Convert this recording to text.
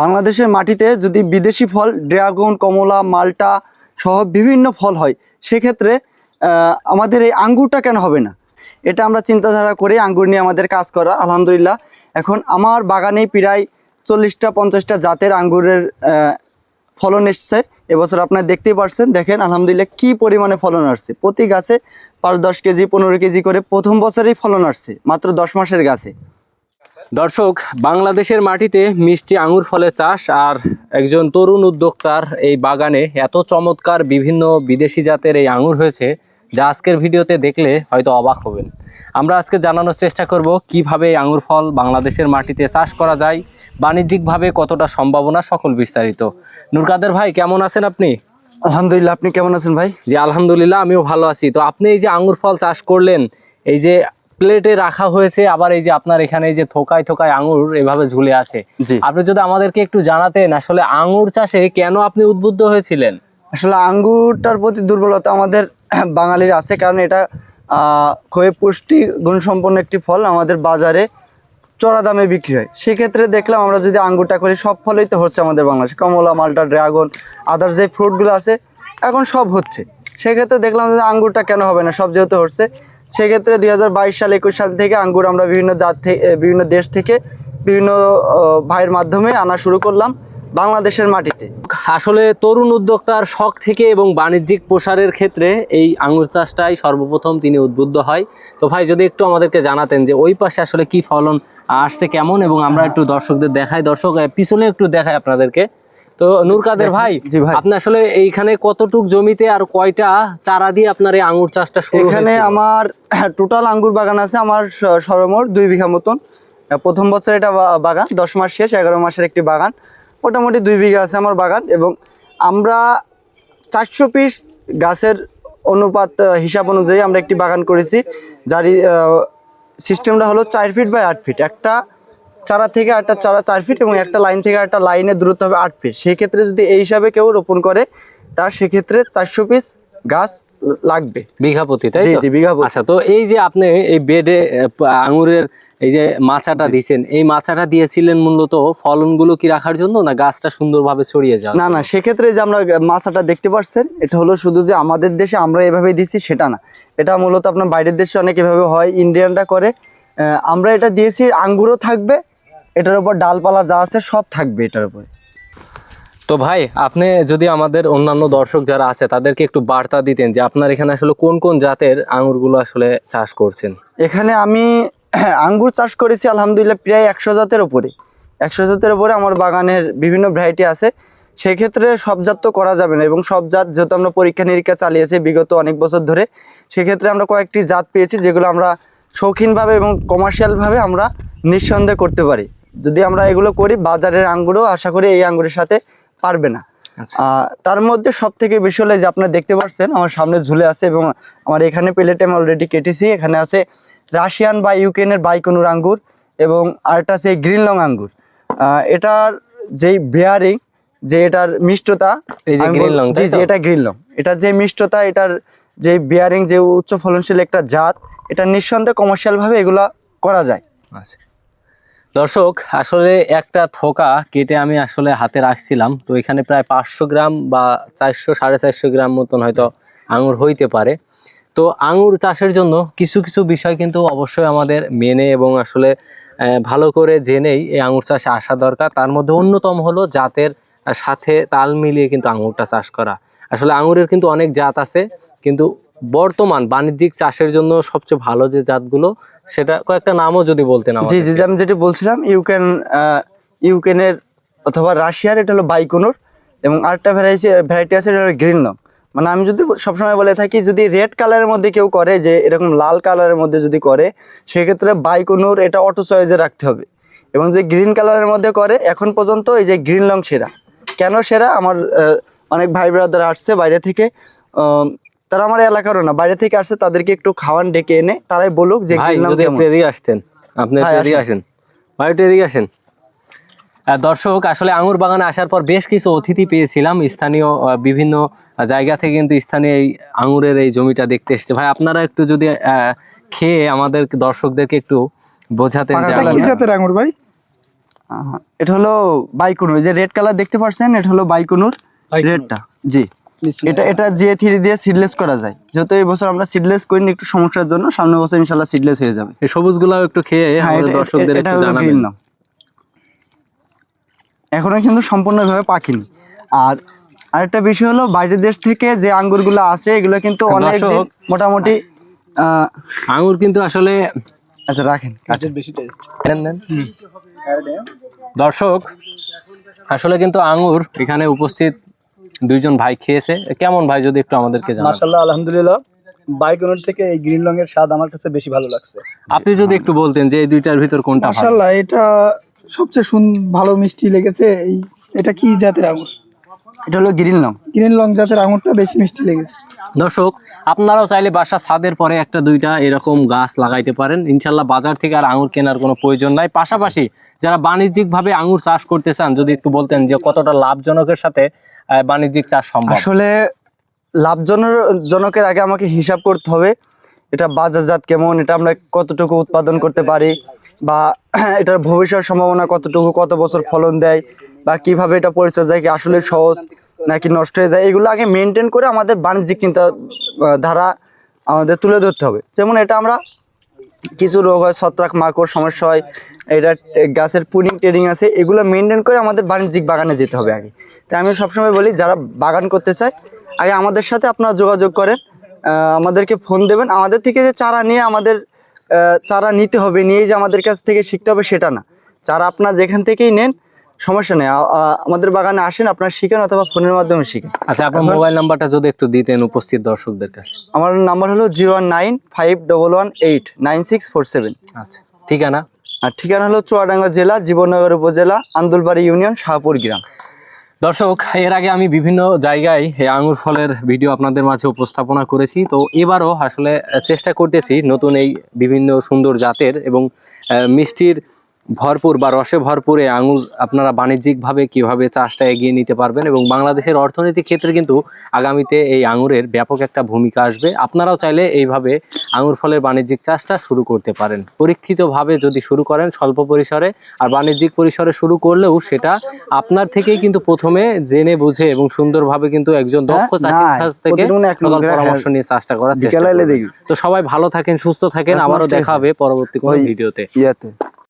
বাংলাদেশের মাটিতে যদি বিদেশি ফল, ড্রাগন, কমলা, মালটা সহ বিভিন্ন ফল হয়, সেক্ষেত্রে আমাদের এই আঙ্গুরটা কেন হবে না? এটা আমরা চিন্তাধারা করে আঙ্গুর নিয়ে আমাদের কাজ করা, আলহামদুলিল্লাহ। এখন আমার বাগানে প্রায় চল্লিশটা, পঞ্চাশটা জাতের আঙ্গুরের ফলন এসছে। এবছর আপনারা দেখতেই পারছেন, দেখেন আলহামদুলিল্লাহ কি পরিমাণে ফলন আসছে। প্রতি গাছে পাঁচ দশ কেজি, পনেরো কেজি করে প্রথম বছরেই ফলন আসছে, মাত্র দশ মাসের গাছে। দর্শক বাংলাদেশের মাটিতে মিষ্টি আঙুর ফলের চাষ আর একজন তরুণ উদ্যোক্তার এই বাগানে এত চমৎকার বিভিন্ন বিদেশি জাতের এই আঙুর হয়েছে যা আজকের ভিডিওতে দেখলে হয়তো অবাক হবেন। আমরা আজকে জানানোর চেষ্টা করব কীভাবে এই আঙুর ফল বাংলাদেশের মাটিতে চাষ করা যায় বাণিজ্যিকভাবে কতটা সম্ভাবনা সকল বিস্তারিত। নুরকাদের ভাই কেমন আছেন আপনি? আলহামদুলিল্লাহ আপনি কেমন আছেন ভাই? জি আলহামদুলিল্লাহ আমিও ভালো আছি। তো আপনি এই যে আঙুর ফল চাষ করলেন এই যে প্লেটে রাখা হয়েছে আবার এই যে আপনার এখানে এই যে থোকায় থোকায় আঙুর এভাবে ঝুলে আছে। আপনি যদি আমাদেরকে একটু জানাতেন আসলে আঙুর চাষে কেন আপনি উদ্বুদ্ধ হয়েছিলেন? আসলে আঙ্গুরটার প্রতি দুর্বলতা আমাদের বাঙালির আছে কারণ এটা খুবই পুষ্টি গুণসম্পন্ন একটি ফল আমাদের বাজারে চড়া দামে বিক্রি হয়। সেক্ষেত্রে দেখলাম আমরা যদি আঙ্গুরটা করি সব ফলেই তো হচ্ছে আমাদের বাংলাদেশে। কমলা মালটা ড্রাগন আদার্স যে ফ্রুটগুলো আছে এখন সব হচ্ছে। সেক্ষেত্রে দেখলাম যে আঙ্গুরটা কেন হবে না সব যেহেতু হচ্ছে সেক্ষেত্রে দুই হাজার বাইশ সাল, একুশ সাল থেকে আঙ্গুর আমরা বিভিন্ন জাত থেকে বিভিন্ন দেশ থেকে বিভিন্ন ভাইয়ের মাধ্যমে আনা শুরু করলাম বাংলাদেশের মাটিতে। আসলে তরুণ উদ্যোক্তার শখ থেকে এবং বাণিজ্যিক প্রসারের ক্ষেত্রে এই আঙুর চাষটাই সর্বপ্রথম তিনি উদ্বুদ্ধ হয়। তো ভাই, যদি একটু আমাদেরকে জানাতেন যে ওই পাশে আসলে কি ফলন আসছে, কেমন? এবং আমরা একটু দর্শকদের দেখাই। দর্শক পিছনে একটু দেখাই আপনাদেরকে। তো নূরকাদের ভাই জি ভাই। আপনি আসলে এইখানে কতটুক জমিতে আর কয়টা চারা দিয়ে আপনার এই আঙুর চাষটা শুরু এখানে আমার টোটাল আঙ্গুর বাগান আছে আমার স- সর্বমোট দুই বিঘা মতন। প্রথম বছর এটা বাগান দশ মাস শেষ এগারো মাসের একটি বাগান। মোটামুটি দুই বিঘা আছে আমার বাগান এবং আমরা চারশো পিস গাছের অনুপাত হিসাব অনুযায়ী আমরা একটি বাগান করেছি। যার সিস্টেমটা হলো চার ফিট বাই আট ফিট একটা চারা থেকে একটা চারা চার ফিট এবং একটা লাইন থেকে একটা লাইনের দূরত্ব হবে আট ফিট সেই ক্ষেত্রে যদি এই হিসাবে কেউ রোপণ করে তার সেক্ষেত্রে চারশো পিস গাছ লাগবে। বিঘা প্রতি তাই জি বিঘা। আচ্ছা তো এই যে আপনি এই বেডে আঙুরের এই যে মাছাটা দিয়েছেন এই মাছাটা দিয়েছিলেন মূলত ফলনগুলো কি রাখার জন্য না গাছটা সুন্দরভাবে ছড়িয়ে যায় না না সেক্ষেত্রে যে আমরা মাছাটা দেখতে পাচ্ছেন এটা হলো শুধু যে আমাদের দেশে আমরা এভাবে দিচ্ছি সেটা না। এটা মূলত আপনার বাইরের দেশে অনেক এভাবে হয় ইন্ডিয়ানরা করে। আমরা এটা দিয়েছি আঙ্গুরও থাকবে এটার উপর ডালপালা যা আছে সব থাকবে এটার উপরে। তো ভাই আপনি যদি আমাদের অন্যান্য দর্শক যারা আছে তাদেরকে একটু বার্তা দিতেন যে আপনার এখানে আসলে কোন কোন জাতের আঙুরগুলো আসলে চাষ করছেন? এখানে আমি আঙ্গুর চাষ করেছি আলহামদুলিল্লাহ প্রায় একশো জাতের উপরে। একশো জাতের উপরে আমার বাগানের বিভিন্ন ভ্যারাইটি আছে। সেক্ষেত্রে সব জাত তো করা যাবে না এবং সব জাত যেহেতু আমরা পরীক্ষা নিরীক্ষা চালিয়েছি বিগত অনেক বছর ধরে সেক্ষেত্রে আমরা কয়েকটি জাত পেয়েছি যেগুলো আমরা শৌখিনভাবে এবং কমার্শিয়ালভাবে আমরা নিঃসন্দেহ করতে পারি। যদি আমরা এগুলো করি বাজারের আঙ্গুরও আশা করি এই আঙ্গুরের সাথে পারবে না। আচ্ছা। তার মধ্যে সব থেকে বেশি হলে যে আপনারা দেখতে পাচ্ছেন আমার সামনে ঝুলে আছে এবং আমার এখানে প্লেটে আমি অলরেডি কেটেছি। এখানে আছে রাশিয়ান বা ইউক্রেনের বাইকনুর আঙ্গুর এবং আরেকটা আছে গ্রিন লং আঙ্গুর। এটার যেই বেয়ারিং যে এটার মিষ্টতা জি জি এটা গ্রিন লং। এটা যে মিষ্টতা এটার যে বেয়ারিং যে উচ্চ ফলনশীল একটা জাত এটা নিঃসন্দেহে কমার্শিয়াল ভাবে এগুলা করা যায়। আচ্ছা। দর্শক, আসলে একটা থোকা কেটে আমি আসলে হাতে রাখছিলাম। তো এখানে প্রায় পাঁচশো গ্রাম বা চারশো, সাড়ে চারশো গ্রাম মতন হয়তো আঙুর হইতে পারে। তো আঙুর চাষের জন্য কিছু কিছু বিষয় কিন্তু অবশ্যই আমাদের মেনে এবং আসলে ভালো করে জেনেই এই আঙুর চাষে আসা দরকার। তার মধ্যে অন্যতম হলো জাতের সাথে তাল মিলিয়ে কিন্তু আঙুরটা চাষ করা। আসলে আঙুরের কিন্তু অনেক জাত আছে, কিন্তু বর্তমান বাণিজ্যিক চাষের জন্য সবচেয়ে ভালো যে জাতগুলো সেটা কয়েকটা নামও যদি বলতেন জি জি আমি যেটা বলছিলাম ইউক্রেন ইউক্রেনের অথবা রাশিয়ার এটা হলো বাইকোনোর এবং আরেকটা ভ্যারাইটি ভ্যারাইটি আছে এটা হলো গ্রিন লং মানে আমি যদি সবসময় বলে থাকি যদি রেড কালারের মধ্যে কেউ করে যে এরকম লাল কালারের মধ্যে যদি করে সেক্ষেত্রে বাইকোনোর এটা অটো চয়েজে রাখতে হবে। এবং যে গ্রিন কালারের মধ্যে করে এখন পর্যন্ত এই যে গ্রিন লং সেরা। কেন সেরা? আমার অনেক ভাই ব্রাদার আসছে বাইরে থেকে তারা আমার এলাকারও না বাইরে থেকে আসছে তাদেরকে একটু খাওয়ান ডেকে এনে তারাই বলুক যে এদিকে আসতেন আপনি এদিকে আসেন। ভাই এদিকে আসেন। দর্শক আসলে আঙুর বাগানে আসার পর বেশ কিছু অতিথি পেয়েছিলাম স্থানীয় বিভিন্ন জায়গা থেকে কিন্তু স্থানীয় এই আঙুরের এই জমিটা দেখতে এসছে। ভাই আপনারা একটু যদি খেয়ে আমাদের দর্শকদেরকে একটু বোঝাতেন আঙুর ভাই? এটা হলো বাইকুনুর। যে রেড কালার দেখতে পাচ্ছেন এটা হলো বাইকুনুর। বাইকুনুর। রেডটা জি। এটা এটা জিএ থ্রি দিয়ে সিডলেস করা যায়। যেহেতু এই বছর আমরা সিডলেস করিনি একটু সমস্যার জন্য সামনে বছর ইনশাল্লাহ সিডলেস হয়ে যাবে। এই সবুজগুলাও একটু খেয়ে হ্যাঁ, আমাদের দর্শকদের একটু জানাবেন। এখনও কিন্তু সম্পূর্ণভাবে পাকিনি। আর আরেকটা বিষয় হলো বাইরের দেশ থেকে যে আঙ্গুরগুলো আসে এগুলো কিন্তু অনেক মোটামুটি আহ, আঙুর কিন্তু আসলে আচ্ছা রাখেন কাঠের বেশি টেস্ট নেন, নেন। দর্শক আসলে কিন্তু আঙুর এখানে উপস্থিত দুইজন ভাই খেয়েছে। কেমন ভাই যদি একটু আমাদেরকে জানান। মাশাআল্লাহ আলহামদুলিল্লাহ। বাইকনের থেকে এই গ্রিন রঙের স্বাদ আমার কাছে বেশি ভালো লাগছে। আপনি যদি একটু বলতেন যে এই দুইটার ভিতর কোনটা ভালো? মাশাল্লাহ এটা সবচেয়ে সুন ভালো মিষ্টি লেগেছে এই এটা কি জাতের আঙুর? এটা হলো গ্রিন লং। গ্রিন লং জাতের আঙুরটা বেশি মিষ্টি লেগেছে। দর্শক আপনারাও চাইলে বাসা ছাদের পরে একটা দুইটা এরকম গাছ লাগাইতে পারেন। ইনশাল্লাহ বাজার থেকে আর আঙুর কেনার কোনো প্রয়োজন নাই। পাশাপাশি যারা বাণিজ্যিকভাবে আঙুর চাষ করতে চান, যদি একটু বলতেন যে কতটা লাভজনকের সাথে বাণিজ্যিক চাষ সম্ভব? আসলে লাভজনক জনকের আগে আমাকে হিসাব করতে হবে, এটা বাজারজাত কেমন, এটা আমরা কতটুকু উৎপাদন করতে পারি, বা এটার ভবিষ্যৎ সম্ভাবনা কতটুকু, কত বছর ফলন দেয়, বা কীভাবে এটা পরিচর্যা কি আসলে সহজ নাকি নষ্ট হয়ে যায়, এগুলো আগে মেনটেন করে আমাদের বাণিজ্যিক চিন্তা ধারা আমাদের তুলে ধরতে হবে। যেমন এটা আমরা কিছু রোগ হয়, ছত্রাক, মাকড়, সমস্যা হয়, এটা গাছের পুডিং, টেডিং আছে, এগুলো মেনটেন করে আমাদের বাণিজ্যিক বাগানে যেতে হবে আগে। তাই আমি সবসময় বলি, যারা বাগান করতে চায়, আগে আমাদের সাথে আপনারা যোগাযোগ করেন আমাদেরকে ফোন দেবেন। আমাদের থেকে যে চারা নিয়ে আমাদের চারা নিতে হবে, নিয়ে যে আমাদের কাছ থেকে শিখতে হবে সেটা না। চারা আপনার যেখান থেকেই নেন সমস্যা নেই। আমাদের বাগানে আসেন আপনার শিখেন অথবা ফোনের মাধ্যমে শিখেন। আচ্ছা আপনার মোবাইল নাম্বারটা যদি একটু দিতেন উপস্থিত দর্শকদের কাছে। আমার নাম্বার হলো zero one nine five double one eight nine six four seven. আচ্ছা ঠিকানা? আর ঠিকানা হলো চুয়াডাঙ্গা জেলা জীবননগর উপজেলা আন্দুলবাড়ি ইউনিয়ন শাহপুর গ্রাম। দর্শক এর আগে আমি বিভিন্ন জায়গায় এই আঙুর ফলের ভিডিও আপনাদের মাঝে উপস্থাপনা করেছি। তো এবারও আসলে চেষ্টা করতেছি নতুন এই বিভিন্ন সুন্দর জাতের এবং মিষ্টির ভরপুর বা রসে ভরপুর এই আঙুর আপনারা বাণিজ্যিকভাবে কীভাবে চাষটা এগিয়ে নিতে পারবেন এবং বাংলাদেশের অর্থনৈতিক ক্ষেত্রে কিন্তু আগামীতে এই আঙুরের ব্যাপক একটা ভূমিকা আসবে। আপনারাও চাইলে এইভাবে আঙুর ফলের বাণিজ্যিক চাষটা শুরু করতে পারেন। পরীক্ষিতভাবে যদি শুরু করেন স্বল্প পরিসরে আর বাণিজ্যিক পরিসরে শুরু করলেও সেটা আপনার থেকেই কিন্তু প্রথমে জেনে বুঝে এবং সুন্দরভাবে কিন্তু একজন দক্ষ হ্যাঁ, চাষির কাছ থেকে পরামর্শ নিয়ে চাষটা করার চেষ্টা তো সবাই ভালো থাকেন সুস্থ থাকেন। গাছ আবারও দেখা হবে পরবর্তী কোনো ভিডিওতে। ইয়াতে।